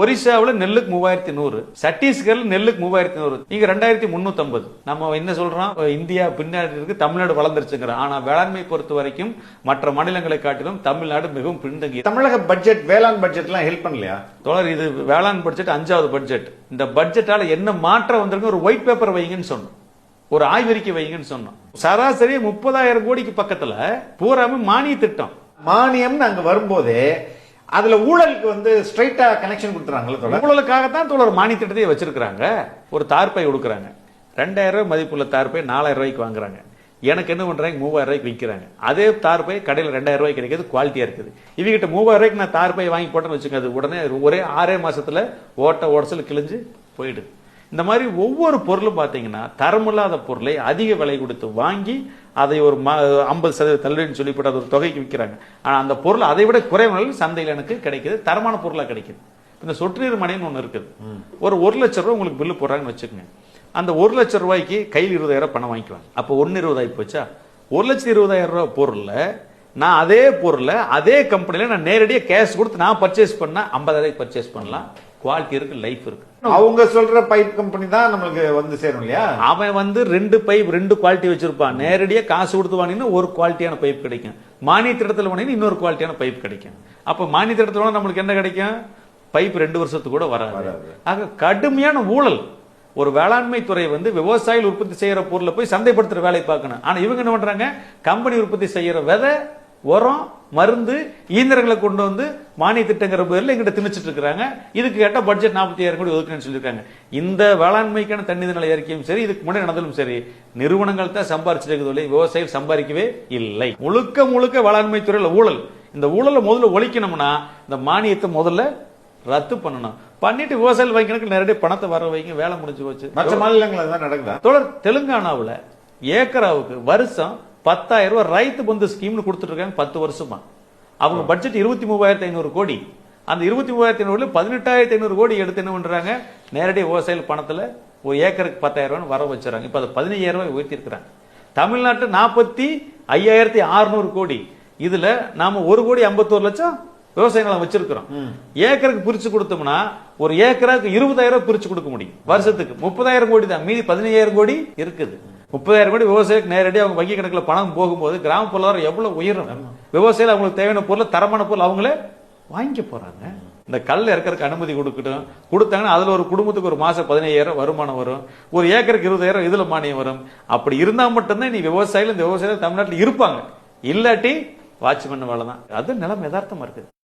ஒரிசாவில் நெல்லுக்கு மூவாயிரத்தி நூறு சத்தீஸ்கர்ல நெல்லுக்கு மூவாயிரத்தி நூறு. நீங்க ரெண்டாயிரத்தி முன்னூத்தி நம்ம என்ன சொல்றோம்? இந்தியா பின்னாடி இருக்கு தமிழ்நாடு வளர்ந்துருச்சுங்கிறோம் ஆனா வேளாண்மை பொறுத்த வரைக்கும் மற்ற மாநிலங்களை காட்டிலும் தமிழ்நாடு மிகவும் பின்தங்கி தமிழக பட்ஜெட் வேளாண் பட்ஜெட்லாம் ஹெல்ப் பண்ணலையா? தோழர் இது வேளாண் பட்ஜெட் அஞ்சாவது பட்ஜெட் இந்த பட்ஜெட்டால என்ன மாற்றம் வந்திருக்கு ஒரு ஒயிட் பேப்பர் வைங்கன்னு சொன்னோம். ஒரு ஆய்வறிக்கை வைங்கன்னு சொன்னோம். சராசரி முப்பதாயிரம் கோடிக்கு பக்கத்துல பூராமே மானிய திட்டம். மானியம்னு அங்க வரும்போதே அதில் ஊழலுக்கு வந்து ஸ்ட்ரைட்டாக கனெக்ஷன் கொடுத்துறாங்களே தொடர் ஊழலுக்காகத்தான் தோழர் மானிய திட்டத்தையே வச்சிருக்கிறாங்க. ஒரு தார்ப்பை கொடுக்குறாங்க ரெண்டாயிரம் ரூபாய் மதிப்புள்ள தார்ப்பை நாலாயிரம் ரூபாய்க்கு வாங்குறாங்க. எனக்கு என்ன பண்ணுறாங்க மூவாயிரம் ரூபாய்க்கு விற்கிறாங்க. அதே தார்பை கடையில் ரெண்டாயிரம் ரூபாய்க்கு கிடைக்கிறது குவாலிட்டியாக இருக்குது. இவங்கிட்ட மூவாயிரம் ரூபாய்க்கு நான் தார்ப்பை வாங்கி போட்டேன்னு வச்சுக்கோங்க அது உடனே ஒரே ஆறே மாதத்தில் ஓட்ட ஓடசல் கிழிஞ்சு போயிடுது. இந்த மாதிரி ஒவ்வொரு பொருளும் பார்த்தீங்கன்னா தரமில்லாத பொருளை அதிக விலை கொடுத்து வாங்கி அதை ஒரு ஐம்பது சதவீத தள்ளுன்னு சொல்லி போட்டு அது ஒரு தொகைக்கு விற்கிறாங்க. ஆனால் அந்த பொருள் அதை விட குறைவான சந்தையில் எனக்கு கிடைக்குது தரமான பொருளாக கிடைக்குது. இந்த சொட்டு நீர் மனைன்னு ஒன்று இருக்குது. ஒரு ஒரு லட்ச ரூபா உங்களுக்கு பில்லு போடுறாங்கன்னு வச்சுக்கோங்க. அந்த ஒரு லட்ச ரூபாய்க்கு கையில் இருபதாயிரம் பணம் வாங்கிக்குவாங்க. அப்போ ஒன்று இருபதாயிரம் போச்சா? ஒரு லட்சத்தி இருபதாயிரம் ரூபாய் பொருளில் நான் அதே பொருளை அதே கம்பெனியில் நான் நேரடியாக கேஷ் கொடுத்து நான் பர்ச்சேஸ் பண்ணால் ஐம்பதாயிரம் பர்ச்சேஸ் பண்ணலாம். குவாலிட்டி இருக்கு லைஃப் இருக்கு. அவங்க சொல்ற பைப் கம்பெனி தான் நம்மளுக்கு வந்து சேரும் இல்லையா? அவன் வந்து ரெண்டு பைப் ரெண்டு குவாலிட்டி வச்சிருப்பான். நேரடியாக காசு கொடுத்து வாங்கினா ஒரு குவாலிட்டியான பைப் கிடைக்கும். மானிய திட்டத்தில் வாங்கினா இன்னொரு குவாலிட்டியான பைப் கிடைக்கும். அப்போ மானிய திட்டத்தில் வாங்கினா நம்மளுக்கு என்ன கிடைக்கும்? பைப் ரெண்டு வருஷத்துக்கு கூட வராது. ஆக கடுமையான ஊழல். ஒரு வேளாண்மை துறை வந்து விவசாயிகள் உற்பத்தி செய்யற பொருளை போய் சந்தைப்படுத்துற வேலையை பார்க்கணும். ஆனா இவங்க என்ன பண்றாங்க? கம்பெனி உற்பத்தி செய்யற விதை உரம் மருந்து இயந்திரங்களை கொண்டு வந்து மானிய திட்டங்கிற பேர்ல எங்கிட்ட திணிச்சிட்டு இருக்காங்க இதுக்கு கேட்ட பட்ஜெட் நாற்பத்தி ஆயிரம் கோடி ஒதுக்கணும்னு சொல்லியிருக்காங்க. இந்த வேளாண்மைக்கான தண்ணி நிலை அறிக்கையும் சரி இதுக்கு முன்னாடி நடந்தாலும் சரி நிறுவனங்கள் தான் சம்பாரிச்சிருக்கிறது விவசாயிகள் சம்பாதிக்கவே இல்லை. முழுக்க முழுக்க வேளாண்மை துறையில ஊழல். இந்த ஊழலை முதல்ல ஒழிக்கணும்னா இந்த மானியத்தை முதல்ல ரத்து பண்ணணும். பண்ணிட்டு விவசாயிகள் வங்கிகளுக்கு நேரடியாக பணத்தை வர வைங்க வேலை முடிஞ்சு போச்சு. மற்ற மாநிலங்கள் நடக்குதா? தொடர் தெலுங்கானாவுல ஏக்கராவுக்கு வருஷம் பத்தாயிரம் ரூபாய் ரைத்து பந்து ஸ்கீம்னு கொடுத்துட்டு இருக்காங்க பத்து வருஷமா. அவங்க பட்ஜெட் இருபத்தி மூவாயிரத்தி ஐநூறு கோடி. அந்த இருபத்தி மூவாயிரத்தி ஐநூறுல பதினெட்டாயிரத்தி ஐநூறு கோடி எடுத்து என்ன பண்றாங்க? நேரடி விவசாயிகள் பணத்துல ஒரு ஏக்கருக்கு பத்தாயிரம் ரூபாய் வர வச்சுறாங்க. இப்ப அதை பதினையாயிரம் ரூபாய் உயர்த்தி இருக்கிறாங்க தமிழ்நாட்டு நாற்பத்தி ஐயாயிரத்தி அறுநூறு கோடி. இதுல நாம ஒரு கோடி ஐம்பத்தோரு லட்சம் விவசாய நிலம் வச்சிருக்கிறோம். ஏக்கருக்கு பிரிச்சு கொடுத்தோம்னா ஒரு ஏக்கராக்கு இருபதாயிரம் ரூபாய் பிரிச்சு கொடுக்க முடியும் வருஷத்துக்கு. முப்பதாயிரம் கோடி தான். மீதி பதினையாயிரம் கோடி இருக்குது. முப்பதாயிரம் கோடி விவசாயிக்கு நேரடியாக அவங்க வங்கி கணக்குல பணம் போகும்போது கிராம பொருளாதாரம் எவ்வளவு உயரும். விவசாயிகள் அவங்களுக்கு தேவையான பொருள் தரமான பொருள் அவங்களே வாங்கிக்க போறாங்க. இந்த கல் இறக்கறதுக்கு அனுமதி கொடுக்கட்டும். கொடுத்தாங்கன்னா அதுல ஒரு குடும்பத்துக்கு ஒரு மாசம் பதினையாயிரம் வருமானம் வரும். ஒரு ஏக்கருக்கு இருபதாயிரம் இதுல மானியம் வரும். அப்படி இருந்தா மட்டும்தான் நீ விவசாயிகள் இந்த விவசாயிகள் தமிழ்நாட்டில் இருப்பாங்க. இல்லாட்டி வாட்ச்மேன் வேலை தான் அது நிலைமை யதார்த்தமா இருக்குது.